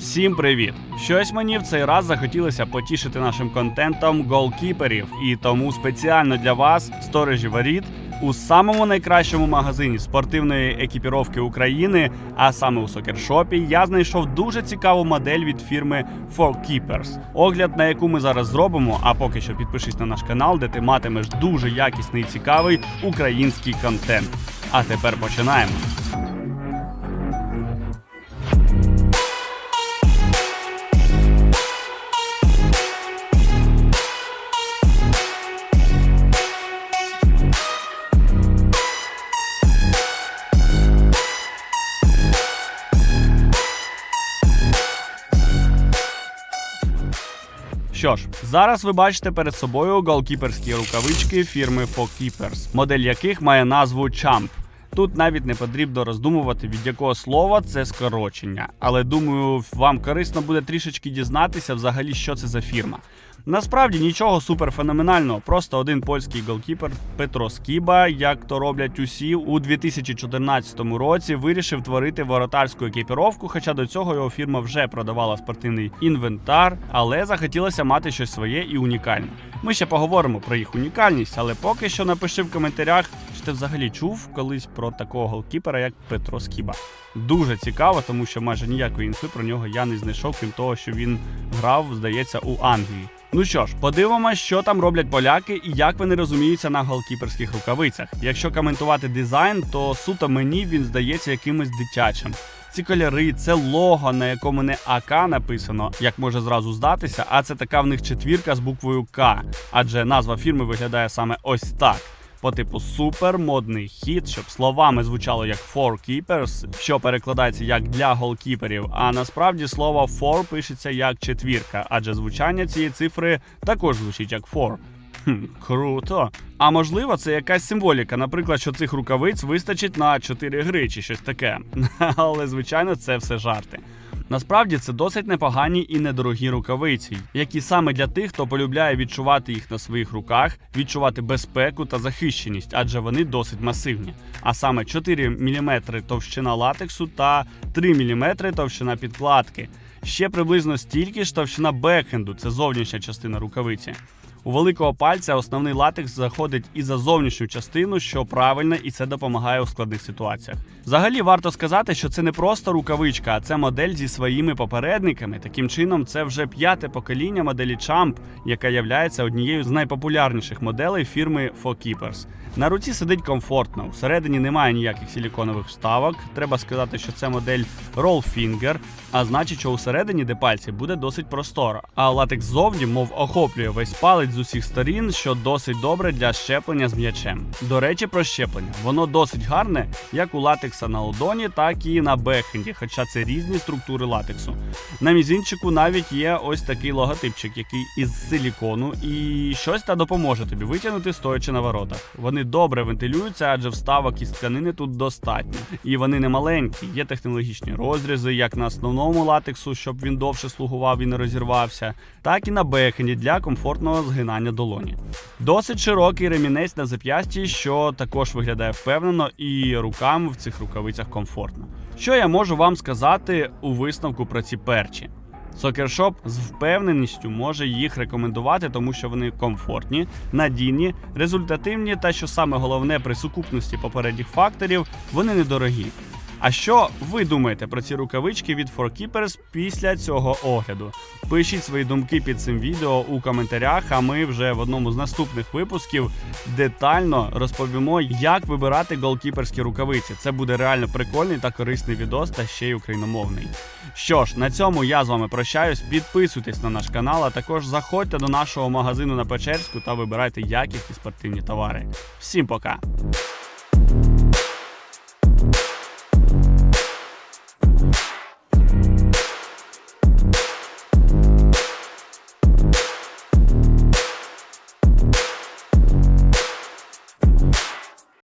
Всім привіт! Щось мені в цей раз захотілося потішити нашим контентом голкіперів, і тому спеціально для вас, сторожі воріт, у самому найкращому магазині спортивної екіпіровки України, а саме у сокершопі, я знайшов дуже цікаву модель від фірми For Keepers. Огляд на яку ми зараз зробимо. А поки що підпишись на наш канал, де ти матимеш дуже якісний і цікавий український контент. А тепер починаємо. Що ж, зараз ви бачите перед собою голкіперські рукавички фірми Фокіперс, модель яких має назву Champ. Тут навіть не потрібно роздумувати, від якого слова це скорочення. Але думаю, вам корисно буде трішечки дізнатися взагалі, що це за фірма. Насправді нічого суперфеноменального, просто один польський голкіпер Петро Скіба, як то роблять усі, у 2014 році вирішив творити воротарську екіпіровку, хоча до цього його фірма вже продавала спортивний інвентар, але захотілося мати щось своє і унікальне. Ми ще поговоримо про їх унікальність, але поки що напиши в коментарях, чи ти взагалі чув колись про такого голкіпера, як Петро Скіба. Дуже цікаво, тому що майже ніякої інфи про нього я не знайшов, крім того, що він грав, здається, у Англії. Ну що ж, подивимось, що там роблять поляки і як вони розуміються на голкіперських рукавицях. Якщо коментувати дизайн, то суто мені він здається якимось дитячим. Ці кольори, це лого, на якому не АК написано, як може зразу здатися, а це така в них четвірка з буквою К. Адже назва фірми виглядає саме ось так. По типу супер модний хіт, щоб словами звучало як for keepers, що перекладається як для голкіперів. А насправді слово for пишеться як четвірка, адже звучання цієї цифри також звучить як for. Хм, Круто. А можливо, це якась символіка, наприклад, що цих рукавиць вистачить на 4 гри чи щось таке. Але звичайно, це все жарти. Насправді це досить непогані і недорогі рукавиці, які саме для тих, хто полюбляє відчувати їх на своїх руках, відчувати безпеку та захищеність, адже вони досить масивні. А саме 4 мм товщина латексу та 3 мм товщина підкладки. Ще приблизно стільки ж товщина бекенду, це зовнішня частина рукавиці. У великого пальця основний латекс заходить і за зовнішню частину, що правильно, і це допомагає у складних ситуаціях. Взагалі варто сказати, що це не просто рукавичка, а це модель зі своїми попередниками. Таким чином, це вже п'яте покоління моделі Champ, яка є однією з найпопулярніших моделей фірми For Keepers. На руці сидить комфортно, всередині немає ніяких силіконових вставок. Треба сказати, що це модель Roll Finger, а значить, що усередині, де пальці, буде досить просторо. А латекс ззовні, мов охоплює весь палець з усіх сторін, що досить добре для щеплення з м'ячем. До речі, про щеплення. Воно досить гарне, як у латекса на ладоні, так і на бекхенді, хоча це різні структури латексу. На мізинчику навіть є ось такий логотипчик, який із силікону, і щось та допоможе тобі витягнути, стоячи на воротах. Вони добре вентилюються, адже вставок із тканини тут достатньо. І вони не маленькі. Є технологічні розрізи, як на основному латексу, щоб він довше слугував і не розірвався, так і на бекенді для комфортного згинання долоні. Досить широкий ремінець на зап'ясті, що також виглядає впевнено, і рукам в цих рукавицях комфортно. Що я можу вам сказати у висновку про ці перчі? Сокершоп з впевненістю може їх рекомендувати, тому що вони комфортні, надійні, результативні та, що саме головне при сукупності попередніх факторів, вони недорогі. А що ви думаєте про ці рукавички від For Keepers після цього огляду? Пишіть свої думки під цим відео у коментарях, а ми вже в одному з наступних випусків детально розповімо, як вибирати голкіперські рукавиці. Це буде реально прикольний та корисний відос, та ще й україномовний. Що ж, на цьому я з вами прощаюсь. Підписуйтесь на наш канал, а також заходьте до нашого магазину на Печерську та вибирайте якісні спортивні товари. Всім пока!